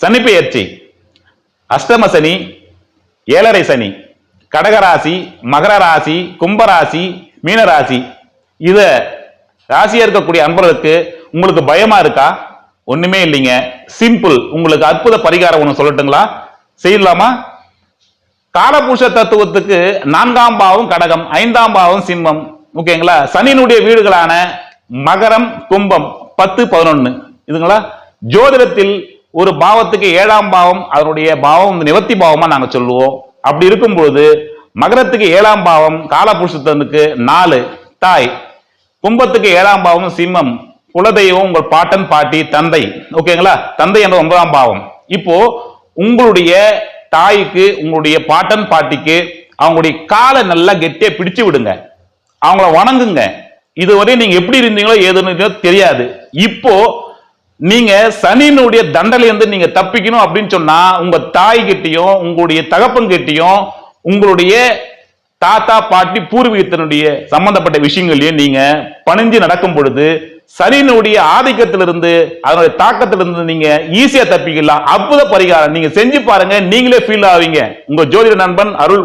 சனிப்பெயர்ச்சி. அஷ்டம சனி ஏழரை சனி கடகராசி மகர ராசி கும்பராசி மீனராசி இத ராசியா இருக்கக்கூடிய அன்பர்களுக்கு உங்களுக்கு பயமா இருக்கா? ஒண்ணுமே இல்லைங்க. சிம்பிள் உங்களுக்கு அற்புத பரிகாரம் ஒன்று சொல்லட்டுங்களா? செய்யலாமா? காலபுருஷ தத்துவத்துக்கு நான்காம் பாவம் கடகம் ஐந்தாம் பாவம் சிம்மம். ஓகேங்களா? சனியினுடைய வீடுகளான மகரம் கும்பம் பத்து பதினொன்னு. இதுங்களா? ஜோதிடத்தில் ஒரு பாவத்துக்கு ஏழாம் பாவம் அதனுடைய பாவம் நிவர்த்தி பாவமா நாங்க சொல்லுவோம். அப்படி இருக்கும்பொழுது மகரத்துக்கு ஏழாம் பாவம் காலபுருஷத்தனுக்கு நாலு தாய். கும்பத்துக்கு ஏழாம் பாவம் சிம்மம். குலதெய்வம் உங்கள் பாட்டன் பாட்டி தந்தை. ஓகேங்களா தந்தை என்ற ஒன்பதாம் பாவம். இப்போ உங்களுடைய தாய்க்கு உங்களுடைய பாட்டன் பாட்டிக்கு அவங்களுடைய காலை நல்லா கெட்டியா பிடிச்சு விடுங்க. அவங்கள வணங்குங்க. இதுவரை நீங்க எப்படி இருந்தீங்களோ ஏதுன்னு தெரியாது. இப்போ நீங்க சனியினுடைய வந்து நீங்க தப்பிக்கணும் அப்படின்னு சொன்னா உங்க தாய் கிட்டயும் உங்களுடைய தகப்பன் கிட்டயும் உங்களுடைய தாத்தா பாட்டி பூர்வீகத்தினுடைய சம்பந்தப்பட்ட விஷயங்களையும் நீங்க பணிஞ்சு நடக்கும் பொழுது சனியினுடைய ஆதிக்கத்திலிருந்து அதனுடைய தாக்கத்திலிருந்து நீங்க ஈஸியா தப்பிக்கலாம். அற்புத பரிகாரம். நீங்க செஞ்சு பாருங்க நீங்களே ஃபீல் ஆவீங்க. உங்க ஜோதிட நண்பன் அருள்